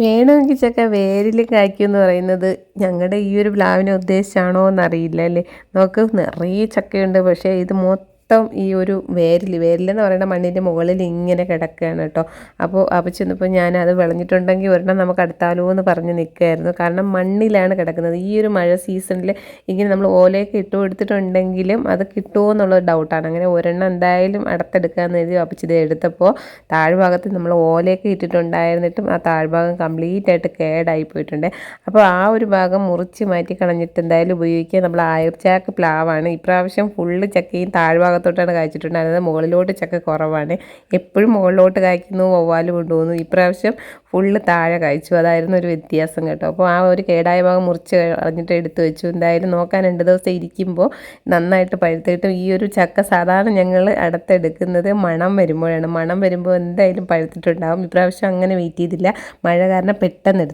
വേണമെങ്കിൽ ചക്ക വേരിൽ കായ്ക്കും എന്ന് പറയുന്നത് ഞങ്ങളുടെ ഈ ഒരു പ്ലാവിനെ ഉദ്ദേശിച്ചാണോ എന്നറിയില്ല അല്ലേ? നമുക്ക് നിറയെ ചക്കയുണ്ട് പക്ഷേ ഇത് മൊത്തം ഈ ഒരു വേരിൽ വേരിലെന്ന് പറയുന്ന മണ്ണിന്റെ മുകളിൽ ഇങ്ങനെ കിടക്കുകയാണ് കേട്ടോ. അപ്പോൾ അപ്പം ചെന്നപ്പോൾ ഞാൻ അത് വിളഞ്ഞിട്ടുണ്ടെങ്കിൽ ഒരെണ്ണം നമുക്ക് അടുത്താലോ എന്ന് പറഞ്ഞ് നിൽക്കുമായിരുന്നു കാരണം മണ്ണിലാണ് കിടക്കുന്നത്. ഈ ഒരു മഴ സീസണിൽ ഇങ്ങനെ നമ്മൾ ഓലയൊക്കെ ഇട്ട് കൊടുത്തിട്ടുണ്ടെങ്കിലും അത് കിട്ടുമോ എന്നുള്ള ഡൗട്ടാണ് അങ്ങനെ ഒരെണ്ണം എന്തായാലും അടുത്തെടുക്കാമെന്ന് എഴുതി അപ്പച്ചിത് എടുത്തപ്പോൾ താഴ്ഭാഗത്ത് നമ്മൾ ഓലയൊക്കെ ഇട്ടിട്ടുണ്ടായിരുന്നിട്ടും ആ താഴ്ഭാഗം കംപ്ലീറ്റ് ആയിട്ട് കേടായി പോയിട്ടുണ്ട്. അപ്പോൾ ആ ഒരു ഭാഗം മുറിച്ച് മാറ്റി കളഞ്ഞിട്ട് എന്തായാലും ഉപയോഗിക്കുക. നമ്മൾ ആയിർച്ചാക്ക് പ്ലാവാണ്. ഇപ്രാവശ്യം ഫുള്ള് ചക്കയും താഴ്ഭാഗത്തോട്ടാണ് കായ്ച്ചിട്ടുണ്ടായിരുന്നത്. മുകളിലോട്ട് ചക്ക കുറവാണ്. എപ്പോഴും മുകളിലോട്ട് കായ്ക്കുന്നു വവ്വാൽ കൊണ്ടുപോകുന്നു. ഇപ്രാവശ്യം ഫുള്ള് താഴെ കായ്ച്ചു. അതായിരുന്നു ഒരു വ്യത്യാസം കേട്ടോ. അപ്പോൾ ആ ഒരു കേടായ ഭാഗം മുറിച്ച് കളഞ്ഞിട്ട് എടുത്തു വെച്ചു. എന്തായാലും നോക്കാൻ രണ്ട് ദിവസം ഇരിക്കുമ്പോൾ നന്നായിട്ട് പഴുത്തിട്ട് ഈ ഒരു ചക്ക സാധാരണ ഞങ്ങൾ അടുത്തെടുക്കുന്നത് മണം വരുമ്പോഴാണ്. മണം വരുമ്പോൾ എന്തായാലും പഴുത്തിട്ടുണ്ടാകും ഇപ്രാവശ്യം അങ്ങനെ വെയിറ്റ് ചെയ്തില്ല. മഴ കാരണം പെട്ടെന്ന് എടുത്തു